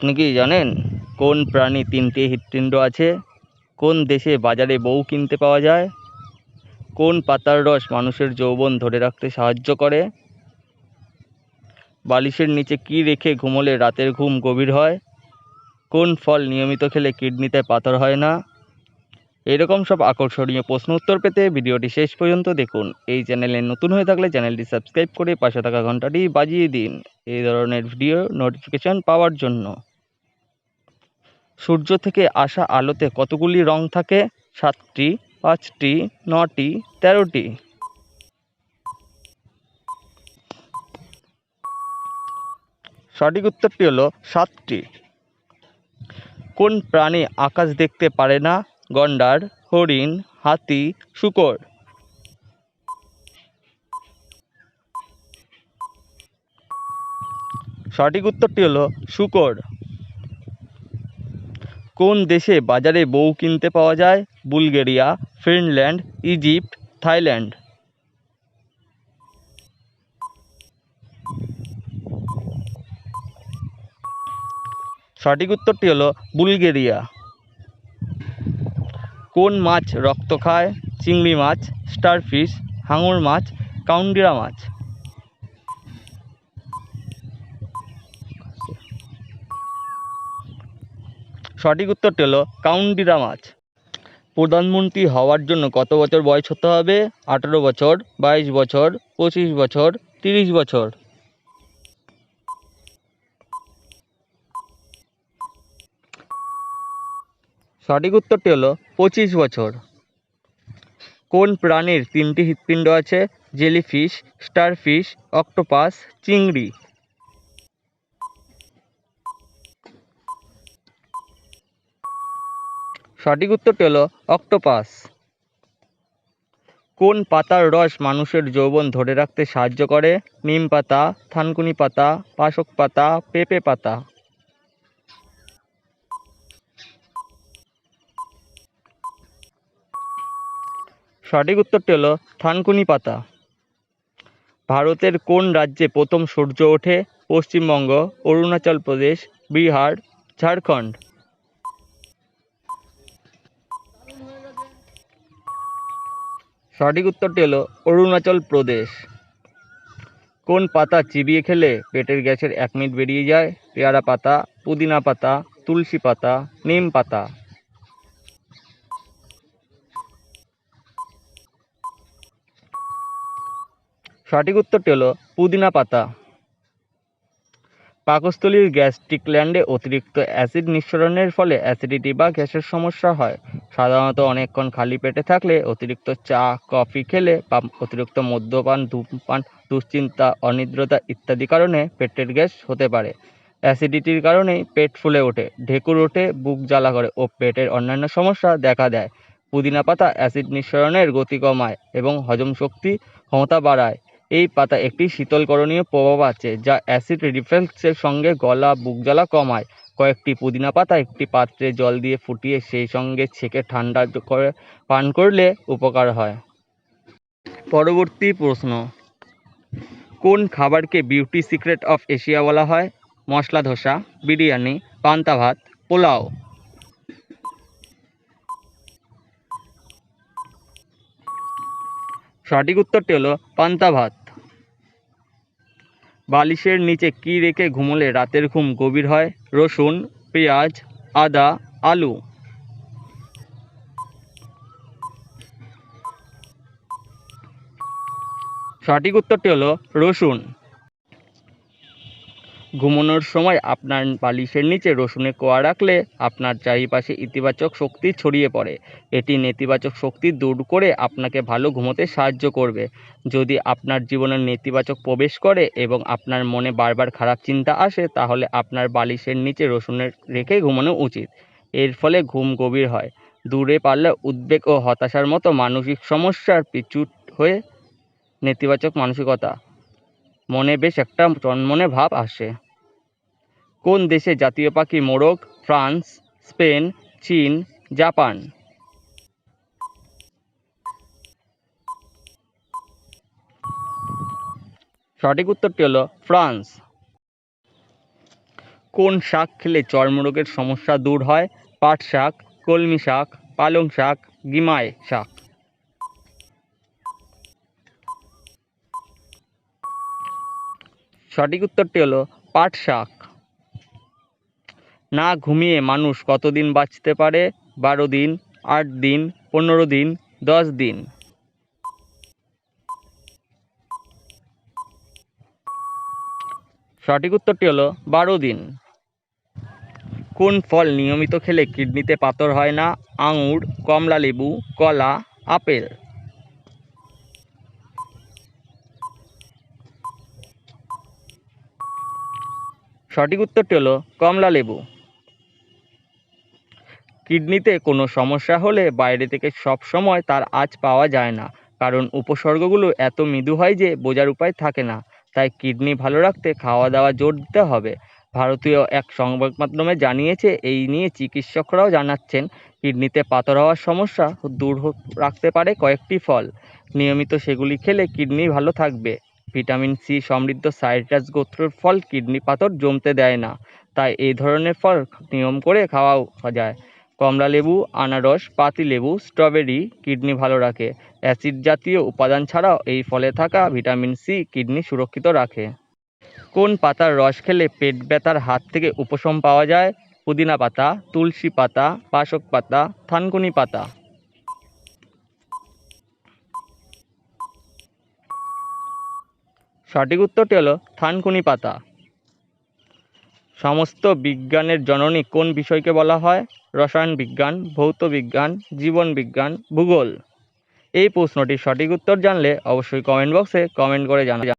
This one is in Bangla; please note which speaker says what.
Speaker 1: আপনি কি জানেন কোন প্রাণী তিনটে হৃৎপিণ্ড আছে? কোন দেশে বাজারে বউ কিনতে পাওয়া যায়? কোন পাতার রস মানুষের যৌবন ধরে রাখতে সাহায্য করে? বালিশের নিচে কী রেখে ঘুমোলে রাতের ঘুম গভীর হয়? কোন ফল নিয়মিত খেলে কিডনিতে পাথর হয় না? এরকম সব আকর্ষণীয় প্রশ্ন উত্তর পেতে ভিডিওটি শেষ পর্যন্ত দেখুন। এই চ্যানেলে নতুন হয়ে থাকলে চ্যানেলটি সাবস্ক্রাইব করে পাশে থাকা ঘন্টাটি বাজিয়ে দিন। এই ধরনের ভিডিও নোটিফিকেশন পাওয়ার জন্য। সূর্য থেকে আসা আলোতে কতগুলি রং থাকে? সাতটি, পাঁচটি, নটি, তেরোটি। সঠিক উত্তরটি হলো সাতটি। কোন প্রাণী আকাশ দেখতে পারে না? গন্ডার, হরিণ, হাতি, শুকর। সঠিক উত্তরটি হলো শূকর। কোন দেশে বাজারে বউ কিনতে পাওয়া যায়? Bulgaria, Finland, Egypt, Thailand. সঠিক উত্তরটি হলো বুলগেরিয়া। কোন মাছ রক্ত খায়? চিংড়ি মাছ, স্টারফিশ, হাঙর মাছ, কাউন্ডিরা মাছ। সঠিক উত্তরটি হলো কাউন্ডিরা মাছ। প্রধানমন্ত্রী হওয়ার জন্য কত বছর বয়স হতে হবে? আঠেরো বছর, বাইশ বছর, পঁচিশ বছর, তিরিশ বছর। সঠিক উত্তরটি হলো পঁচিশ বছর। কোন প্রাণীর তিনটি হৃৎপিণ্ড আছে? জেলিফিশ, স্টারফিশ, অক্টোপাস, চিংড়ি। সঠিক উত্তরটি হলো অক্টোপাস। কোন পাতার রস মানুষের যৌবন ধরে রাখতে সাহায্য করে? নিম পাতা, থানকুনি পাতা, পাশক পাতা, পেঁপে পাতা। সঠিক উত্তরটি হলো থানকুনি পাতা। ভারতের কোন রাজ্যে প্রথম সূর্য ওঠে? পশ্চিমবঙ্গ, অরুণাচল প্রদেশ, বিহার, ঝাড়খণ্ড। সঠিক উত্তরটি হলো অরুণাচল প্রদেশ। কোন পাতা চিবিয়ে খেলে পেটের গ্যাসের এক মিনিট বেরিয়ে যায়? পেয়ারা পাতা, পুদিনা পাতা, তুলসী পাতা, নিম পাতা। সঠিক উত্তরটি হলো পুদিনা পাতা। পাকস্থলীর গ্যাস্ট্রিক গ্ল্যান্ডে অতিরিক্ত অ্যাসিড নিঃসরণের ফলে অ্যাসিডিটি বা গ্যাসের সমস্যা হয়। সাধারণত অনেকক্ষণ খালি পেটে থাকলে অতিরিক্ত চা, কফি খেলে বা অতিরিক্ত মদ্যপান, ধূমপান, দুশ্চিন্তা, অনিদ্রতা ইত্যাদি কারণে পেটের গ্যাস হতে পারে। অ্যাসিডিটির কারণেই পেট ফুলে ওঠে, ঢেকুর ওঠে, বুক জ্বালা করে ও পেটের অন্যান্য সমস্যা দেখা দেয়। পুদিনা পাতা অ্যাসিড নিঃসরণের গতি কমায় এবং হজম শক্তি ক্ষমতা বাড়ায়। এই পাতা একটি শীতলকরণীয় প্রভাব আছে যা অ্যাসিড রিফ্লেক্সের সঙ্গে গলা, বুক জ্বালা কমায়। কয়েকটি পুদিনা পাতা, একটি পাত্রে জল দিয়ে ফুটিয়ে সেই সঙ্গে ছেঁকে ঠান্ডা করে পান করলে উপকার হয়। পরবর্তী প্রশ্ন। কোন খাবারকে বিউটি সিক্রেট অফ এশিয়া বলা হয়? মশলা ধোসা, বিরিয়ানি, পান্তা ভাত, পোলাও। সঠিক উত্তরটি হলো পান্তা ভাত। বালিশের নিচে কী রেখে ঘুমোলে রাতের ঘুম গভীর হয়? রসুন, পেঁয়াজ, আদা, আলু। সঠিক উত্তরটি হলো রসুন। ঘুমানোর সময় আপনার বালিশের নিচে রসুনের কোয়া রাখলে আপনার চারিপাশে ইতিবাচক শক্তি ছড়িয়ে পড়ে। এটি নেতিবাচক শক্তি দূর করে আপনাকে ভালো ঘুমোতে সাহায্য করবে। যদি আপনার জীবনে নেতিবাচক প্রবেশ করে এবং আপনার মনে বারবার খারাপ চিন্তা আসে, তাহলে আপনার বালিশের নিচে রসুনের রেখে ঘুমানো উচিত। এর ফলে ঘুম গভীর হয়। দূরে পারলে উদ্বেগ ও হতাশার মতো মানসিক সমস্যার পিছু হয়ে নেতিবাচক মানসিকতা মনে বেশ একটা চনমনে ভাব আসে। কোন দেশে জাতীয় পাখি মোরগ ফ্রান্স, স্পেন, চীন, জাপান। সঠিক উত্তরটি হলো ফ্রান্স। কোন শাক খেলে চর্মরোগের সমস্যা দূর হয়? পাট শাক, কলমি শাক, পালং শাক গিমায় শাক। সঠিক উত্তরটি হলো পাট শাক। না ঘুমিয়ে মানুষ কতদিন বাঁচতে পারে? বারো দিন, আট দিন, পনেরো দিন, দশ দিন। সঠিক উত্তরটি হলো বারো দিন। কোন ফল নিয়মিত খেলে কিডনিতে পাথর হয় না? আঙুর কমলা লেবু কলা, আপেল। সঠিক উত্তরটি হলো কমলা লেবু। কিডনিতে কোনো সমস্যা হলে বাইরে থেকে সব সময় তার আঁচ পাওয়া যায় না, কারণ উপসর্গগুলো এত মৃদু হয় যে বোঝার উপায় থাকে না। তাই কিডনি ভালো রাখতে খাওয়া দাওয়া জোর দিতে হবে। ভারতীয় এক সংবাদ মাধ্যমে জানিয়েছে, এই নিয়ে চিকিৎসকরাও জানাচ্ছেন, কিডনিতে পাথর হওয়ার সমস্যা দূর রাখতে পারে কয়েকটি ফল। নিয়মিত সেগুলি খেলে কিডনি ভালো থাকবে। ভিটামিন সি সমৃদ্ধ সাইট্রাস গোত্রের ফল কিডনি পাথর জমতে দেয় না। তাই এই ধরনের ফল নিয়ম করে খাওয়াও যায়। কমলা লেবু, আনারস পাতিলেবু স্ট্রবেরি কিডনি ভালো রাখে। অ্যাসিড জাতীয় উপাদান ছাড়াও এই ফলে থাকা ভিটামিন সি কিডনি সুরক্ষিত রাখে। কোন পাতার রস খেলে পেট ব্যথার হাত থেকে উপশম পাওয়া যায়? পুদিনা পাতা, তুলসী পাতা বাসক পাতা, থানকুনি পাতা। সঠিক উত্তরটি হলো থানকুনি পাতা। সমস্ত বিজ্ঞানের জননী কোন বিষয়কে বলা হয়? রসায়ন বিজ্ঞান, ভৌত বিজ্ঞান, জীবন বিজ্ঞান, ভূগোল। এই প্রশ্নটির সঠিক উত্তর জানলে অবশ্যই কমেন্ট বক্সে কমেন্ট করে জানা